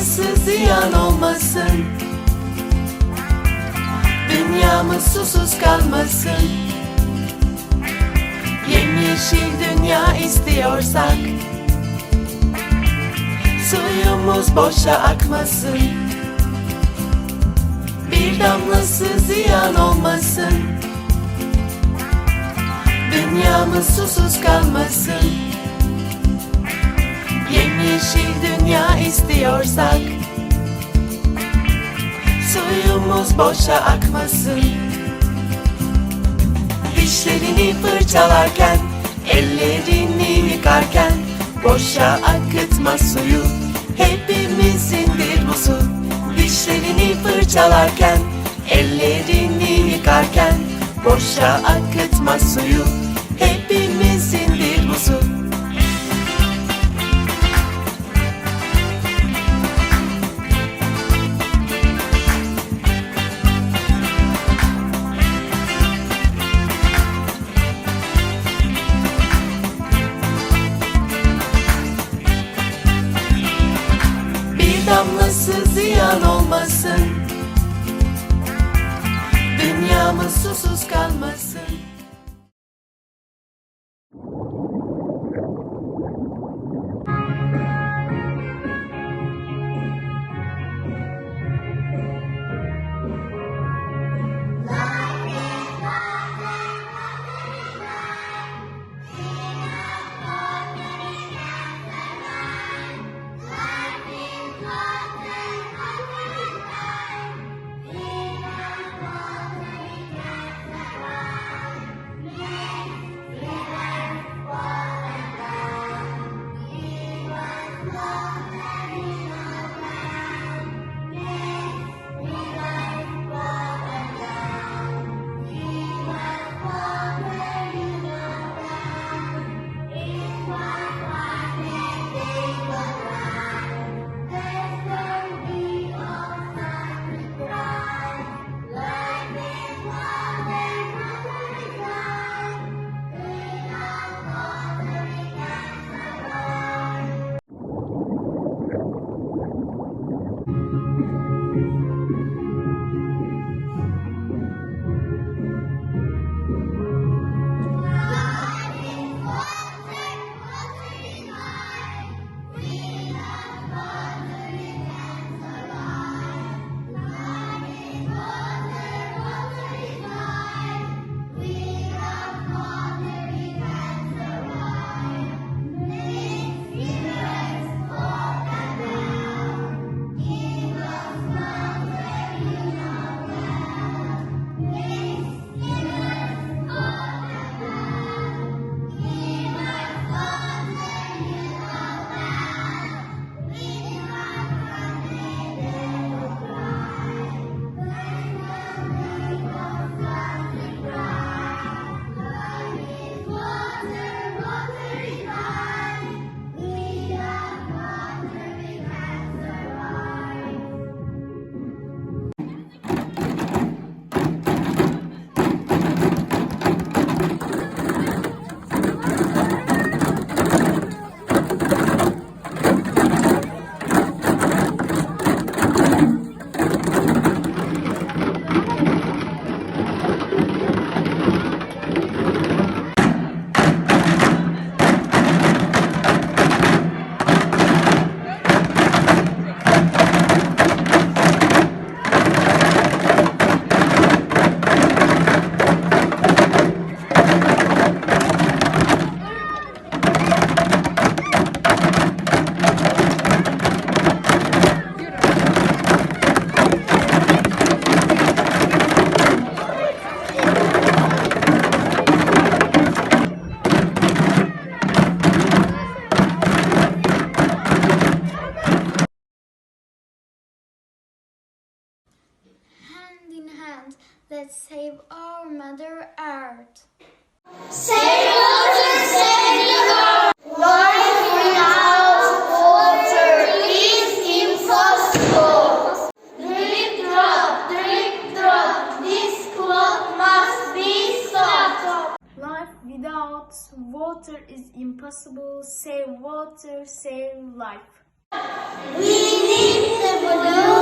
damlası ziyan olmasın? Dünyamız susuz kalmasın. Yemyeşil dünya istiyorsak Suyumuz boşa akmasın. Bir damlası ziyan olmasın. Dünyamız susuz kalmasın Yemyeşil dünya istiyorsak Suyumuz boşa akmasın. Dişlerini fırçalarken Ellerini yıkarken Boşa akıtma suyu Hepimizindir bu su. Dişlerini fırçalarken Ellerini yıkarken Boşa akıtma suyu Damlası ziyan olmasın. Dünyamız susuz kalmasın. Hand save our Mother Earth. Save water, save the earth. Life without water is impossible. Drip drop, drip drop. This clock must be stopped. Life without water is impossible. Save water, save life. We need the blue